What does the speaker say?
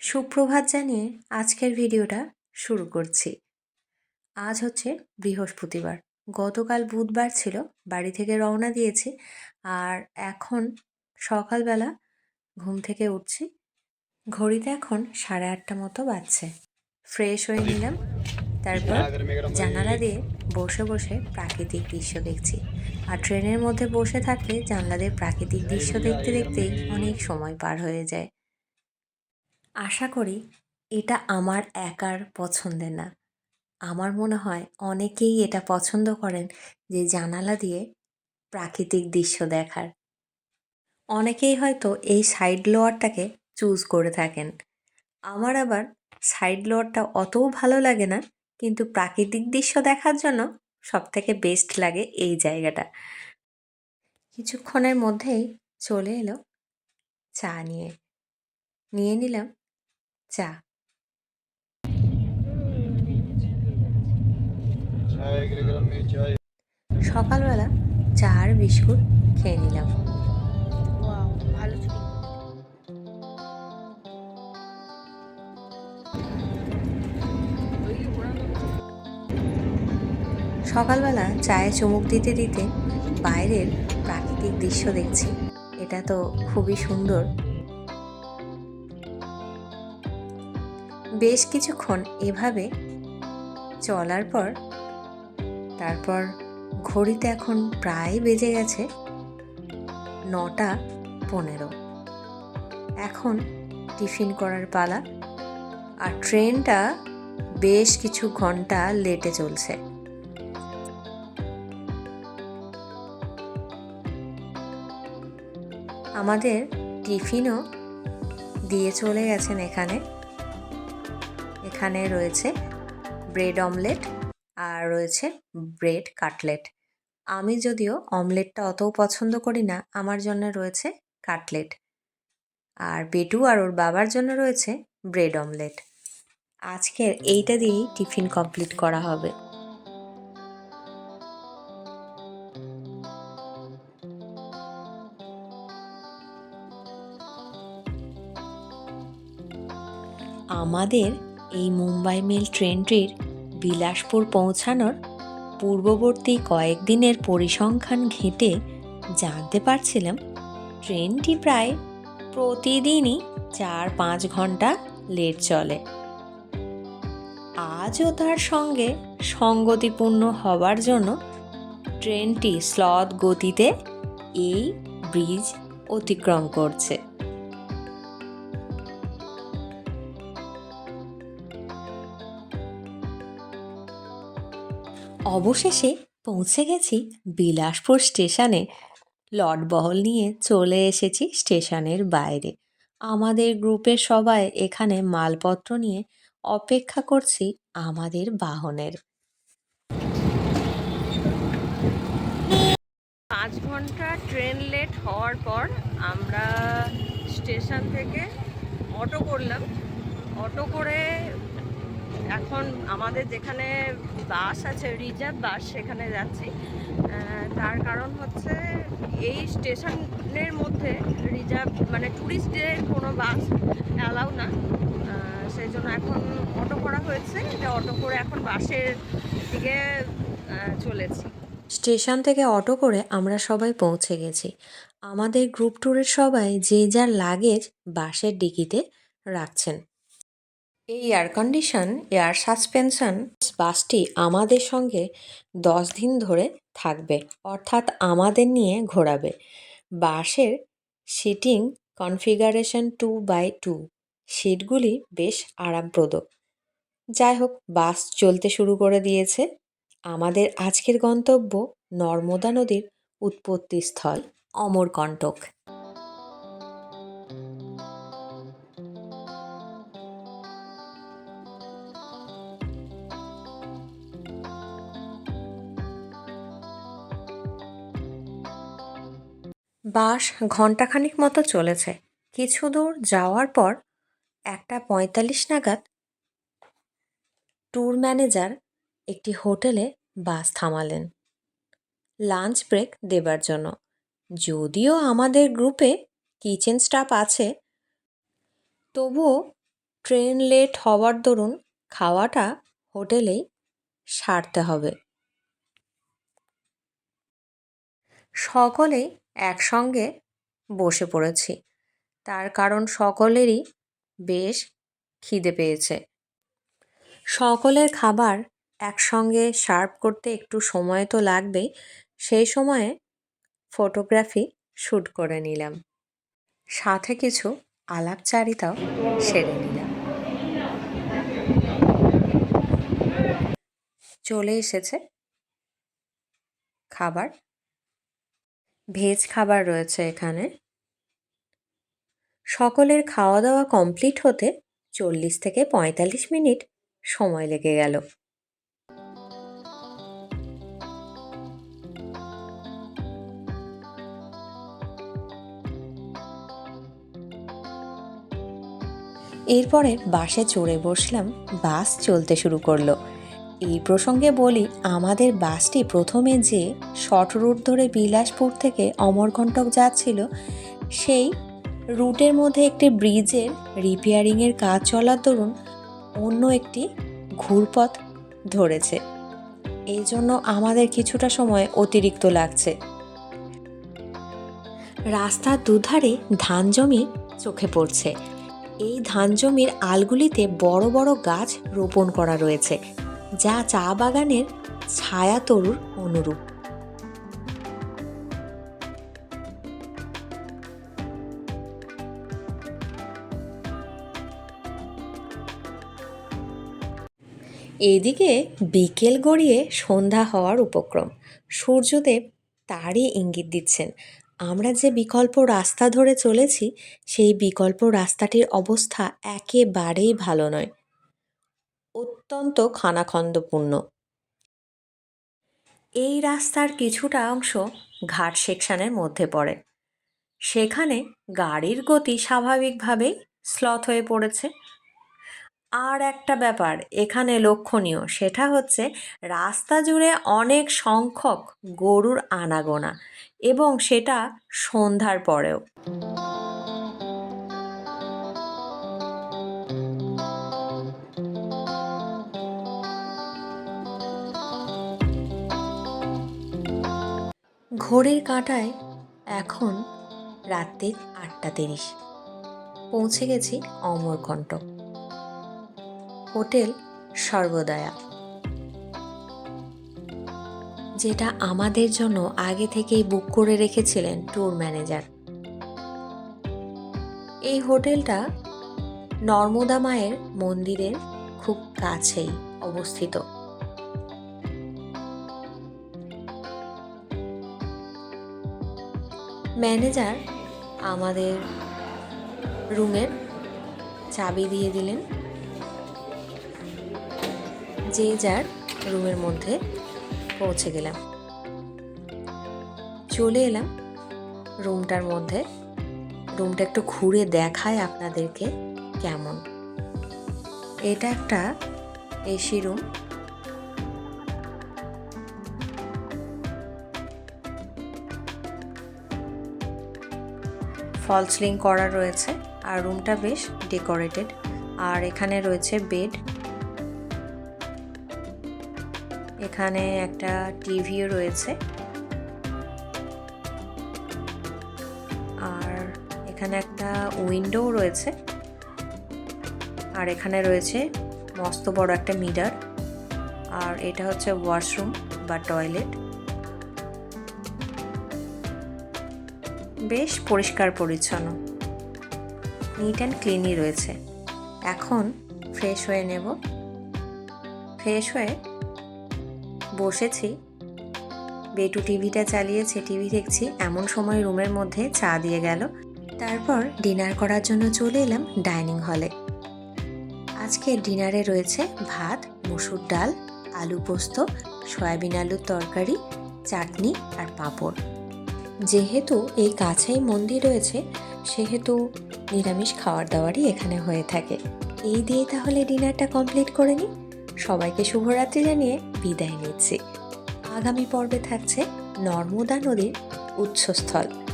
সুপ্রভাত জানিয়ে আজকের ভিডিওটা শুরু করছি। আজ হচ্ছে বৃহস্পতিবার। গতকাল বুধবার ছিল বাড়ি থেকে রওনা দিয়েছি আর এখন সকালবেলা ঘুম থেকে উঠছি। ঘড়িতে এখন সাড়ে আটটা মতো বাজছে। ফ্রেশ হয়ে নিলাম তারপর জানালা দিয়ে বসে বসে প্রাকৃতিক দৃশ্য দেখছি। আর ট্রেনের মধ্যে বসে থাকলে জানলা দিয়ে প্রাকৃতিক দৃশ্য দেখতে দেখতেই অনেক সময় পার হয়ে যায়। আশা করি এটা আমার একার পছন্দের না। আমার মনে হয় অনেকেই এটা পছন্দ করেন যে জানালা দিয়ে প্রাকৃতিক দৃশ্য দেখার। অনেকেই হয়তো এই সাইড লোয়ারটাকে চুজ করে থাকেন। আমার আবার সাইড লোয়ারটা অতও ভালো লাগে না, কিন্তু প্রাকৃতিক দৃশ্য দেখার জন্য সব থেকে বেস্ট লাগে এই জায়গাটা। কিছুক্ষণের মধ্যেই চলে এলো চা নিয়ে। নিয়ে নিলাম। চা সকালবেলা চা আর বিস্কুট খেয়ে নিলাম। সকালবেলা চায়ে চুমুক দিতে দিতে বাইরের প্রাকৃতিক দৃশ্য দেখছি। এটা তো খুবই সুন্দর। বেশ কিছুক্ষণ এভাবে চলার পর, তারপর ঘড়িতে এখন প্রায় বেজে গেছে নটা পনেরো। এখন টিফিন করার পালা আর ট্রেনটা বেশ কিছু ঘণ্টা লেটে চলছে। আমাদের টিফিনও দিয়ে চলে গেছেন এখানে। এখানে রয়েছে ব্রেড অমলেট আর রয়েছে ব্রেড কাটলেট। আমি যদিও অমলেটটা অতও পছন্দ করি না, আমার জন্য রয়েছে কাটলেট। আর বেটু আর ওর বাবার জন্য রয়েছে ব্রেড অমলেট। আজকের এইটা দিয়েই টিফিন কমপ্লিট করা হবে। আমাদের এই মুম্বাই মেল ট্রেনটির বিলাসপুর পৌঁছানোর পূর্ববর্তী কয়েকদিনের পরিসংখ্যান ঘেঁটে জানতে পারছিলাম, ট্রেনটি প্রায় প্রতিদিনই চার পাঁচ ঘণ্টা লেট চলে। আজও তার সঙ্গে সঙ্গতিপূর্ণ হবার জন্য ট্রেনটি স্লথ গতিতে এই ব্রিজ অতিক্রম করছে। অবশেষে পৌঁছে গেছি বিলাসপুর স্টেশনে। লটবহল নিয়ে চলে এসেছি স্টেশনের বাইরে। আমাদের গ্রুপের সবাই এখানে মালপত্র নিয়ে অপেক্ষা করছি আমাদের বাহনের। পাঁচ ঘণ্টা ট্রেন লেট হওয়ার পর আমরা স্টেশন থেকে অটো করলাম। অটো করে এখন আমাদের যেখানে বাস আছে, রিজার্ভ বাস সেখানে যাচ্ছি। তার কারণ হচ্ছে এই স্টেশনের মধ্যে রিজার্ভ মানে ট্যুরিস্টদের কোনো বাস অ্যালাউ না। সেই জন্য এখন অটো করা হয়েছে, যে অটো করে এখন বাসের দিকে চলেছি। স্টেশন থেকে অটো করে আমরা সবাই পৌঁছে গেছি। আমাদের গ্রুপ ট্যুরের সবাই যে যার লাগেজ বাসের ডিকিতে রাখছেন। এই এয়ার কন্ডিশন এয়ার সাসপেনশন বাসটি আমাদের সঙ্গে দশ দিন ধরে থাকবে, অর্থাৎ আমাদের নিয়ে ঘোরাবে। বাসের seating configuration two by two সিটগুলি বেশ আরামপ্রদ। যাই হোক, বাস চলতে শুরু করে দিয়েছে। আমাদের আজকের গন্তব্য নর্মদা নদীর উৎপত্তিস্থল অমরকণ্টক বাস ঘন্টাখানিক মতো চলেছে। কিছু দূর যাওয়ার পর একটা পঁয়তাল্লিশ নাগাদ ট্যুর ম্যানেজার একটি হোটেলে বাস থামালেন। লাঞ্চ ব্রেক দেবার জন্য। যদিও আমাদের গ্রুপে কিচেন স্টাফ আছে, তবুও ট্রেন লেট হওয়ার দরুন খাওয়াটা হোটেলেই সারতে হবে। সকলেই একসঙ্গে বসে পড়েছি। তার কারণ সকলেরই বেশ খিদে পেয়েছে। সকলের খাবার একসঙ্গে সার্ভ করতে একটু সময় তো লাগবেই। সেই সময়ে ফটোগ্রাফি শ্যুট করে নিলাম। সাথে কিছু আলাপচারিতাও সেরে নিলাম। চলে এসেছে খাবার ভেজ খাবার রয়েছে এখানে। সকলের খাওয়া দাওয়া কমপ্লিট হতে চল্লিশ থেকে পঁয়তাল্লিশ মিনিট সময় লেগে গেল। এরপরে বাসে চড়ে বসলাম, বাস চলতে শুরু করল। এই প্রসঙ্গে বলি, আমাদের বাসটি প্রথমে যে শর্ট রুট ধরে বিলাসপুর থেকে অমরকণ্টক যাচ্ছিল, সেই রুটের মধ্যে একটি ব্রিজের রিপেয়ারিংয়ের কাজ চলার দরুন অন্য একটি ঘুরপথ ধরেছে। এই জন্য আমাদের কিছুটা সময় অতিরিক্ত লাগছে। রাস্তার দুধারে ধান জমি চোখে পড়ছে। এই ধান জমির আলগুলিতে বড় বড় গাছ রোপণ করা রয়েছে। যা চা বাগানের ছায়া তরুর অনুরূপ। এদিকে বিকেল গড়িয়ে সন্ধ্যা হওয়ার উপক্রম। সূর্যদেব তারই ইঙ্গিত দিচ্ছেন, আমরা যে বিকল্প রাস্তা ধরে চলেছি, সেই বিকল্প রাস্তাটির অবস্থা একেবারেই ভালো নয়। অত্যন্ত খানাখন্দপূর্ণ। এই রাস্তার কিছুটা অংশ ঘাট সেকশনের মধ্যে পড়ে। সেখানে গাড়ির গতি স্বাভাবিকভাবেই স্লথ হয়ে পড়েছে। আর একটা ব্যাপার এখানে লক্ষণীয়, সেটা হচ্ছে রাস্তা জুড়ে অনেক সংখ্যক গরুর আনাগোনা এবং সেটা সন্ধ্যার পরেও। ঘড়ির কাঁটায় এখন রাত্রি আটটা তিরিশ। পৌঁছে গেছি অমরকণ্টক হোটেল সর্বদয়া। যেটা আমাদের জন্য আগে থেকেই বুক করে রেখেছিলেন ট্যুর ম্যানেজার। এই হোটেলটা নর্মদা মায়ের মন্দিরের খুব কাছেই অবস্থিত। ম্যানেজার আমাদের রুমের চাবি দিয়ে দিলেন, যে যার রুমের মধ্যে পৌঁছে গেলাম। চলে এলাম রুমটার মধ্যে। রুমটা একটু ঘুরে দেখায় আপনাদেরকে কেমন। এটা একটা এসি রুম। ফল সিলিং করা রয়েছে, আর রুমটা বেশ ডেকোরেটেড আর এখানে রয়েছে বেড এখানে একটা টিভিও রয়েছে, আর এখানে একটা উইন্ডোও রয়েছে, আর এখানে রয়েছে মস্ত বড় একটা মিরার আর এটা হচ্ছে ওয়াশরুম বা টয়লেট বেশ পরিষ্কার পরিচ্ছন্ন। নিট অ্যান্ড ক্লিনই রয়েছে। এখন ফ্রেশ হয়ে নেব। ফ্রেশ হয়ে বসেছি। বেটু টিভিটা চালিয়েছে। টিভি দেখছি, এমন সময় রুমের মধ্যে চা দিয়ে গেল। তারপর ডিনার করার জন্য চলে এলাম ডাইনিং হলে। আজকে ডিনারে রয়েছে ভাত, মুসুর ডাল, আলু পোস্ত, সয়াবিন আলুর তরকারি, চাটনি আর পাঁপড়। যেহেতু এই কাছেই মন্দির রয়েছে, সেহেতু নিরামিষ খাওয়ার দাওয়ারই এখানে হয়ে থাকে। এই দিয়ে তাহলে ডিনারটা কমপ্লিট করে নিই। সবাইকে শুভরাত্রি জানিয়ে বিদায় নিচ্ছি। আগামী পর্বে থাকছে নর্মদা নদীর উৎসস্থল।